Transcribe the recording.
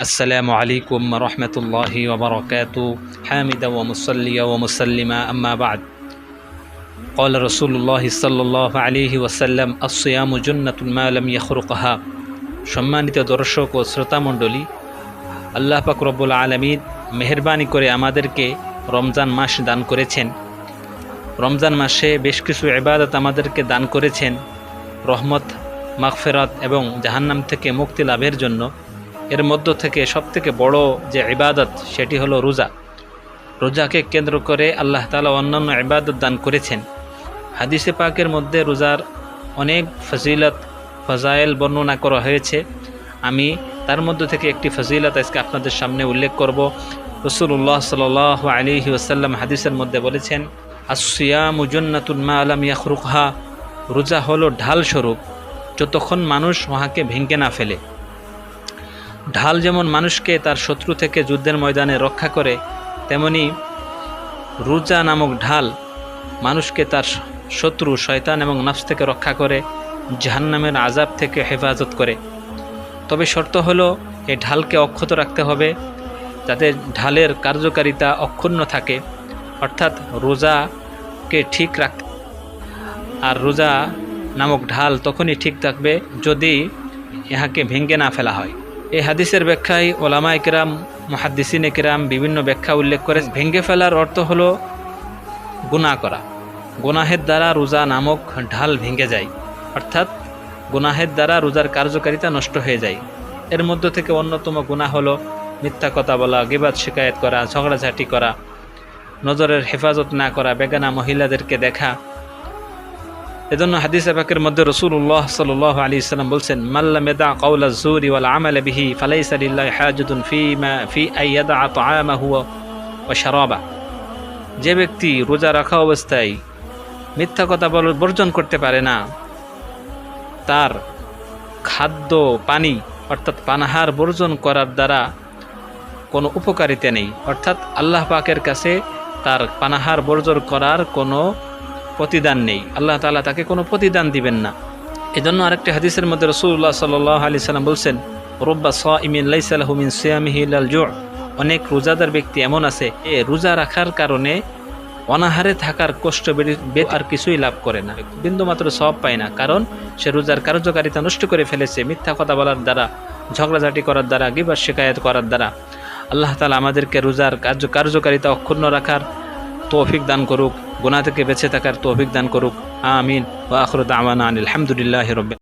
السلام عليكم ورحمة الله وبركاته حامدا ومصليا ومسلما أما بعد قال رسول الله صلى الله عليه وسلم الصيام جنة ما لم يخرقها সম্মানিত দর্শক ও শ্রোতামণ্ডলী আল্লাহ পাক রব্বুল আলমিন মেহরবানি করে আমাদেরকে রমজান মাস দান করেছেন রমজান মাসে বেশ কিছু ইবাদত আমাদেরকে দান করেছেন রহমত মাগফেরাত এবং জাহান্নাম থেকে মুক্তি লাভের জন্য এর মধ্য থেকে সবথেকে বড় যে ইবাদত, সেটি হলো রোজা। রোজাকে কেন্দ্র করে আল্লাহ তালা অন্যান্য ইবাদত দান করেছেন। হাদিসে পাকের মধ্যে রোজার অনেক ফজিলত, ফজাইল বর্ণনা করা হয়েছে। আমি তার মধ্য থেকে একটি ফজিলত আজকে আপনাদের সামনে উল্লেখ করব। রসুল্লাহ সাল আলী ওসাল্লাম হাদিসের মধ্যে বলেছেন আসিয়া মুজন্নাতুল মা আলাম ইয়াখরুকহা। রোজা হলো ঢাল স্বরূপ, যতক্ষণ মানুষ উহাকে ভেঙে না ফেলে। ঢাল যেমন মানুষকে তার শত্রু থেকে যুদ্ধের ময়দানে রক্ষা করে, তেমনি রোজা নামক ঢাল মানুষকে তার শত্রু, শয়তান এবং নফস থেকে রক্ষা করে, জাহান্নামের আজাব থেকে হেফাজত করে। তবে শর্ত হলো এই ঢালকে অক্ষত রাখতে হবে, যাতে ঢালের কার্যকারিতা অক্ষুণ্ণ থাকে। অর্থাৎ রোজাকে ঠিক রাখ, আর রোজা নামক ঢাল তখনই ঠিক থাকবে যদি ইহাকে ভেঙ্গে না ফেলা হয়। এই হাদিসের ব্যাখ্যায় ওলামা একরাম, মহাদ্দিসিন একরাম বিভিন্ন ব্যাখ্যা উল্লেখ করে ভেঙ্গে ফেলার অর্থ হলো গুনাহ করা। গুনাহের দ্বারা রোজা নামক ঢাল ভেঙে যায়, অর্থাৎ গুনাহের দ্বারা রোজার কার্যকারিতা নষ্ট হয়ে যায়। এর মধ্য থেকে অন্যতম গুণা হলো মিথ্যা কথা বলা, গিবাদ, শিকায়ত করা, ঝগড়াঝাটি করা, নজরের হেফাজত না করা, বেগানা মহিলাদেরকে দেখা এজন্য হাদিস এবাকের মধ্যে রসুল্লাহ সাল আলী ইসলাম বলছেন মাল্লা মেদা কৌলা জুরি ওয়াল আমাল বিহি ফালাই সালিল্লাহ ফি ফি আইয়াদা আতআমাহু ওয়া শারাবা যে ব্যক্তি রোজা রাখা অবস্থায় মিথ্যা কথা বল, বর্জন করতে পারে না, তার খাদ্য, পানি, অর্থাৎ পানাহার বর্জন করার দ্বারা কোনো উপকারিতা নেই। অর্থাৎ আল্লাহ পাকের কাছে তার পানাহার বর্জন করার কোনো প্রতিদান নেই। আল্লাহ তালা তাকে কোনো প্রতিদান দিবেন না। এজন্য আরেকটি হাদিসের মধ্যে রসুল্লাহ সাল্লাহ আলি সাল্লাম বলছেন, রব্বা স ইমিন লাইসালাহমিন সিয়ামিহিল জোর অনেক রোজাদার ব্যক্তি এমন আছে, এ রোজা রাখার কারণে অনাহারে থাকার কষ্ট বেড়ে আর কিছুই লাভ করে না। বিন্দুমাত্র সব পায় না, কারণ সে রোজার কার্যকারিতা নষ্ট করে ফেলেছে মিথ্যা কথা বলার দ্বারা, ঝগড়াঝাটি করার দ্বারা, গিবার শিকায়ত করার দ্বারা। আল্লাহ তালা আমাদেরকে রোজার কার্য কার্যকারিতা অক্ষুণ্ণ রাখার তৌফিক দান করুক। গুণা থেকে বেঁচে থাকার তো অভিজ্ঞান করুক। আমিন। ও আখরুদ আমান আলহামদুলিল্লাহ রব